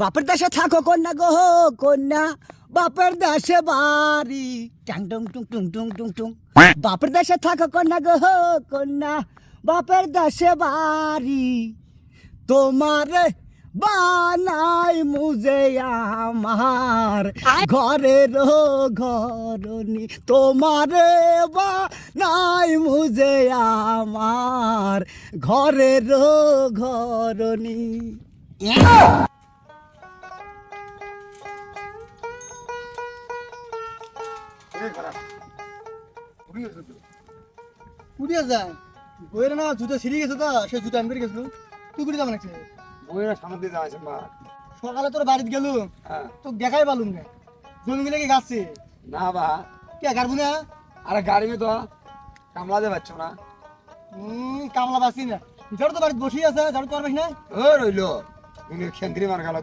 বাপের দেশে থাকো কন্যা গো কন্যা। বাপের দেশে বাড়ি। ট্যাং টুং টুং টুং টুং টুং টুং। বাপের দেশে থাকো কন্যা গো কন্যা। বাপের দেশে বাড়ি। তোমার বানাই মুজে আমার। ঘরের ঘরনি তোমার বানাই মুজে আমার। ঘরের ঘরনি কুড়িয়ে যায় বইয়ের না জুতো ছিঁড়ে গেছে তো সে জুতো আমি গেছিল। তুই কুড়ি যাবে নাকি বইয়ের সামনে দিয়ে যাওয়া মা। সকালে তোর বাড়িতে গেলু। হ্যাঁ। তো দেখাই পালুম না কি গাছছে না বা কে গাড়বো না? আরে গাড়ি তো। কামলা দে পাচ্ছ না হুম কামলা বাসি না। ঝড় তো বাড়িতে বসে আছে ঝড় করবে না। ও রইল। খেন্দ্রি মার গেল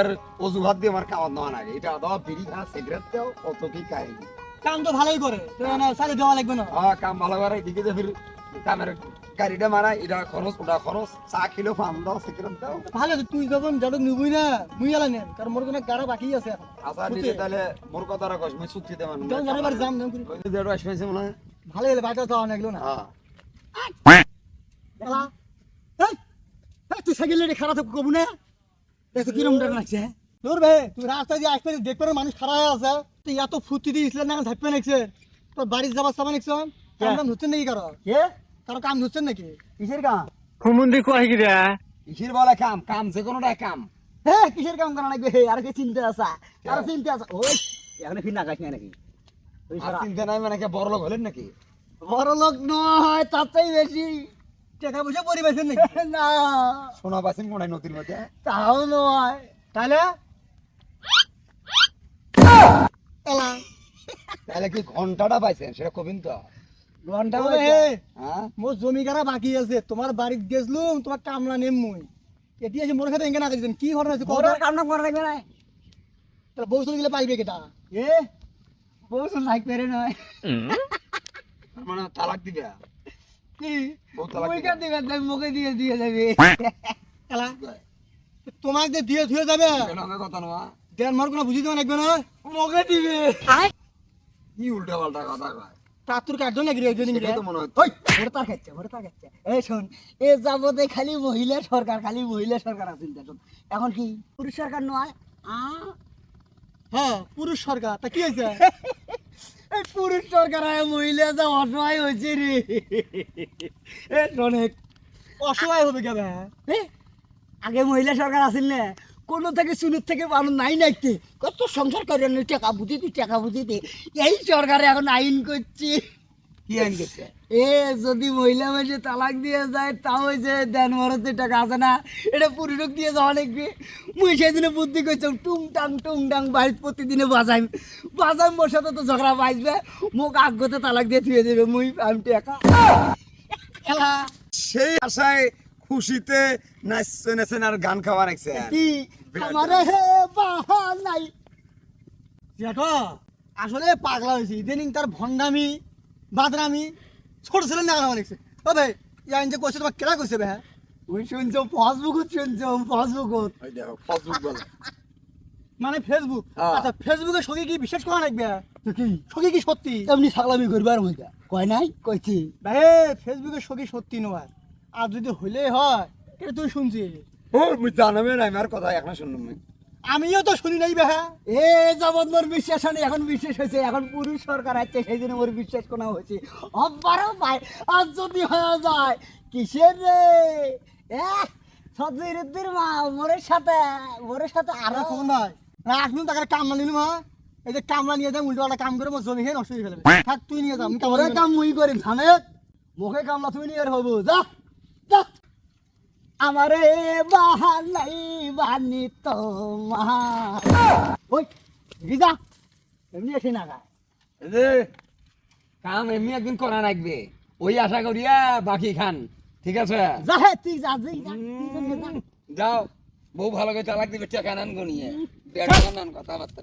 আর অজুহাত দিয়ে আমার কামাত নেওয়া নাগে এটা দাও বিড়ি খা সিগারেট দাও কত কি কাহিনী। কাম তো ভালোই করে। তো না সালে দেওয়া লাগবে না। হ্যাঁ কাম ভালো করে এদিকে যে ফির কামের গাড়িটা মারা এটা খরচ ওটা খরচ চা কিলো পান দাও সিগারেট দাও। ভালো তুই যখন নিবই না মুই এলা নেন কারণ মোর কোনো গাড়া বাকি আছে আচ্ছা নিলে তাহলে মোর কথা রাখস মই যখন ঝড়ের বাড়ি যাম যাম করি যেটা আসবে মনে হয়। ভালো হলে বাড়িটা যাওয়া লাগল না। হ্যাঁ। তুই সাইকেল খারাপ কবু না। দেখো কিরম লাগছে তোর ভাই তুই রাস্তায় দিয়ে আসবে দেখবে মানুষ খারাপ হয়ে আছে। তুই এত ফুর্তি দিয়ে ইসলাম না ঝাপবে নাকছে তোর বাড়ির যাবার সামান নাকছেন কাম ধরছেন নাকি কারও? কে? কারও কাম ধরছেন নাকি? কিসের কাম? হুমুন্দি কয় কি রে কিসের বলে কাম? কাম যে কোনোটা কাম। হ্যাঁ কিসের কাম করা লাগবে? হে আর কি চিন্তা আছে আর চিন্তা আছে ওই এখন ফির নাগাস নাই নাকি? আর চিন্তা নাই মানে কি বড় লোক হলেন নাকি? বড় লোক নয় তার চাই বেশি। টাকা পয়সা পরিবেশেন নাকি? না। সোনা পাচ্ছেন কোনায় নদীর মধ্যে? তাও নয়। তাহলে? এলা। তাহলে কি ঘন্টাটা পাইছেন? সেটা কবিন তো। ঘণ্টা ওরে হ্যাঁ? মোর জমি কারা বাকি আছে তোমার বাড়িত গেছলুম তোমার কামলা নেম মুই। এটি আছে মোর সাথে এঙ্গে না করেছেন কি ঘটনা আছে কামনা করা লাগবে না তাহলে বউ চলে গেলে পাইবে কেটা এ বউ তো লাইক পেরে নয় মানে তালাক দিবে কি? বউ তালাক দিবে দিবে মুখে দিয়ে দিয়ে যাবে। এলা তোমাকে যে দিয়ে ধুয়ে যাবে। কেন কথা নয় দেন মার কোনো বুঝি দেওয়া লাগবে না দিবে। কি উল্টা পাল্টা কথা কয়? টাতুর কাটতো নাকি রে একজন তো মনে হচ্ছে ওই তার খাচ্ছে ভোট তার খাচ্ছে এই শোন এ যাবতে খালি মহিলা সরকার খালি মহিলা সরকার আছে দেখুন এখন কি? পুরুষ সরকার নয় আ। হ্যাঁ পুরুষ সরকার। তা কি হয়েছে এই পুরুষ সরকার হয় মহিলা যা অসহায় হয়েছে রে। এ শোনে অসহায় হবে এ, আগে মহিলা সরকার আছিল না। কোনো থেকে চুনুর থেকে মানুষ নাই নাইতে। কত সংসার করে না টাকা বুঝিতে টাকা বুঝিতে এই সরকারে এখন আইন করছে। কি আইন করছে? এ যদি মহিলা মাসে তালাক দিয়ে যায় তাও ওই যে দেন মরতে টাকা আছে না। এটা পুরুষক দিয়ে যাওয়া লাগবে। মুই সেদিনে বুদ্ধি করছি টুং টাং টুং টাং বাড়িতে প্রতিদিনে বাজাই বাজাই মোর সাথে তো ঝগড়া বাজবে। মুখ আগতে তালাক দিয়ে থুয়ে দেবে। মুই আমি টাকা খেলা সেই আশায় খুশিতে নাচছে নাচছেন আর গান খাওয়া রাখছেন কি? আমারে হে আসলে পাগলা হয়েছে। ইদানিং তার ভণ্ডামি বাদরামি ছোট ছেলে না অনেকছে ও ভাই ইয়ান যে কইছে তোমার কেলা কইছে ভাই? ওই শুনছো ফেসবুকত শুনছো ফেসবুকত ওই দেখো ফেসবুক বলে। মানে ফেসবুক? হ্যাঁ। আচ্ছা ফেসবুকে সঙ্গে কি বিশ্বাস করা লাগবে তো কি? সঙ্গে কি সত্যি? এমনি ছাগলামি করবার মজা কয় নাই? কইছি। ভাই ফেসবুকে সঙ্গে সত্যি নয়। আর যদি হইলে হয় তুই শুনছি। ও মুই জানাবে না আমার কথা এখন শুনুন মুই। আমিও তো শুনি নাই এ যাবত মোর বিশ্বাস হয়নি এখন বিশ্বাস হয়েছে এখন পুরুষ সরকার আছে সেই জন্য মোর বিশ্বাস কোনা হয়েছে। অব্বারও ভাই আর যদি হয়ে যায় কিসের রে? এ সজিরুদ্দির মা মোরের সাথে মোরের সাথে আরও খবর নাই। না আসুন তাকে কামলা নিলাম হ্যাঁ? এই যে কামলা নিয়ে যাই উল্টো পাল্টা কাম করে মোর জমি খেয়ে নষ্ট করে ফেলবে। থাক তুই নিয়ে যা কামলা কাম মুই করি থামেক মুখে কামলা তুই নিয়ে হব যা। আমারে বাহালাই বানি তোমার। ওই দিদা এমনি এসে না কাম এমনি একদিন করা লাগবে। ওই আশা করিয়া বাকি খান ঠিক আছে। যাও বউ ভালো করে চালাক দিবে টাকা নান গনিয়ে কথাবার্তা।